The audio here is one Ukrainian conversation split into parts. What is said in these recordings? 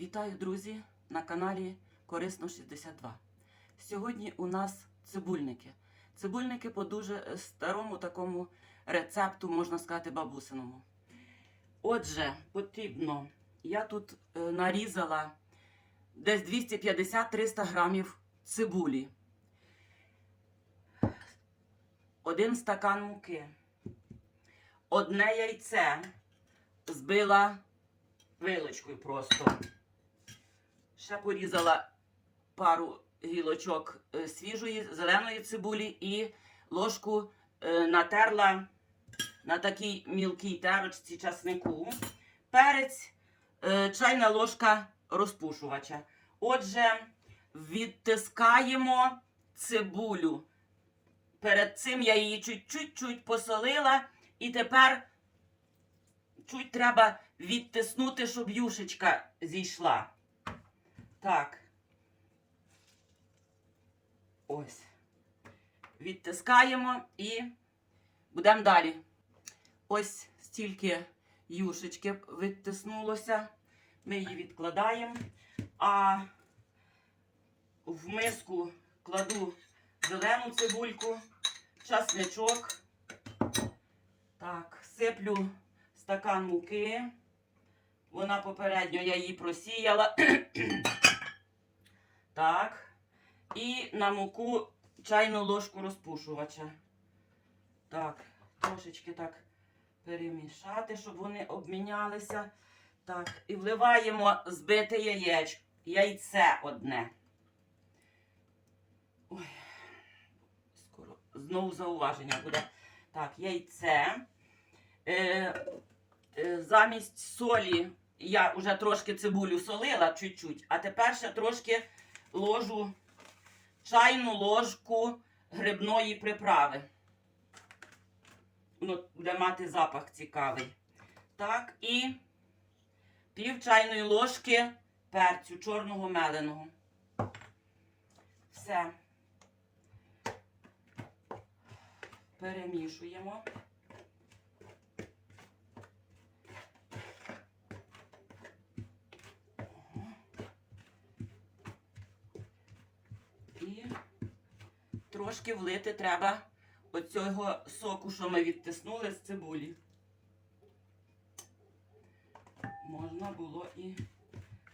Вітаю, друзі, на каналі Корисно 62. Сьогодні у нас цибульники. Цибульники по дуже старому такому рецепту, можна сказати, бабусиному. Отже, потрібно, я тут е, нарізала десь 250-300 грамів цибулі. Один стакан муки. Одне яйце збила вилочкою просто. Ще порізала пару гілочок е, свіжої зеленої цибулі і ложку е, натерла на такій мілкій терочці часнику. Перець, е, чайна ложка розпушувача. Отже, відтискаємо цибулю. Перед цим я її чуть-чуть посолила, і тепер чуть треба відтиснути, щоб юшечка зійшла. Так. Ось. Відтискаємо і будемо далі. Ось стільки юшечки відтиснулося. Ми її відкладаємо. А в миску кладу зелену цибульку, часничок. Так, сиплю стакан муки. Вона попередньо я її просіяла. так. І на муку чайну ложку розпушувача. Так, трошечки так перемішати, щоб вони обмінялися. Так, і вливаємо збите яєчко. Яйце одне. Ой, скоро знову зауваження буде. Так, яйце. Е, е, замість солі я вже трошки цибулю солила чуть-чуть, а тепер ще трошки ложу чайну ложку грибної приправи. Воно буде мати запах цікавий. Так, і пів чайної ложки перцю чорного меленого. Все. Перемішуємо. І трошки влити треба оцього соку, що ми відтиснули з цибулі. Можна було і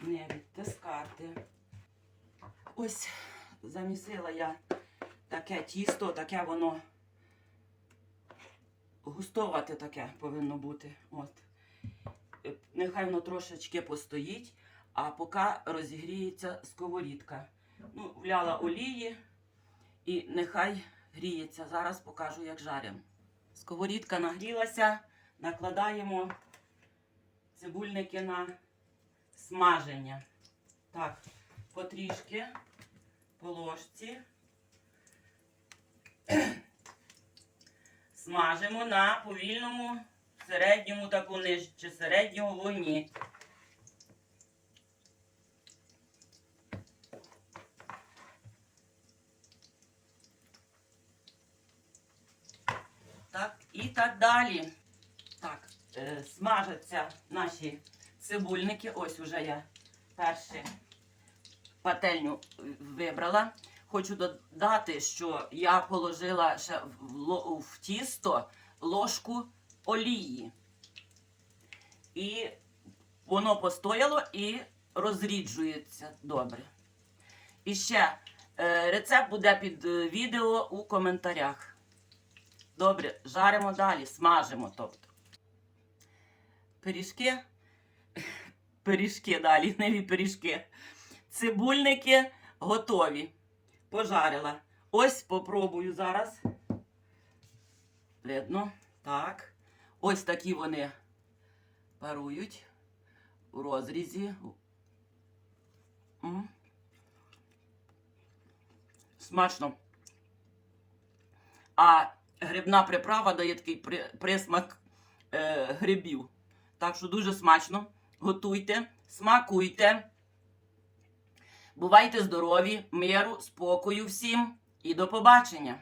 не відтискати. Ось замісила я таке тісто, таке воно густовате таке повинно бути. От. Нехай воно трошечки постоїть, а поки розігріється сковорідка. Ну, вляла олії і нехай гріється. Зараз покажу, як жаримо. Сковорідка нагрілася, накладаємо цибульники на смаження. Так, потрішки по ложці. Смажимо на повільному середньому таку нижче середнього вогні. Так, і так далі. Так, е, смажаться наші цибульники. Ось уже я першу пательню вибрала. Хочу додати, що я положила ще в, в тісто ложку олії. І воно постояло і розріджується добре. І ще е, рецепт буде під е, відео у коментарях. Добре, жаримо далі, смажимо. тобто. Пиріжки. Пиріжки далі, нові пиріжки. Цибульники готові. Пожарила. Ось попробую зараз. Видно. Так. Ось такі вони парують у розрізі. М. Смачно. А грибна приправа дає такий при- присмак е, грибів. Так що дуже смачно. Готуйте, смакуйте. Бувайте здорові, миру, спокою всім і до побачення!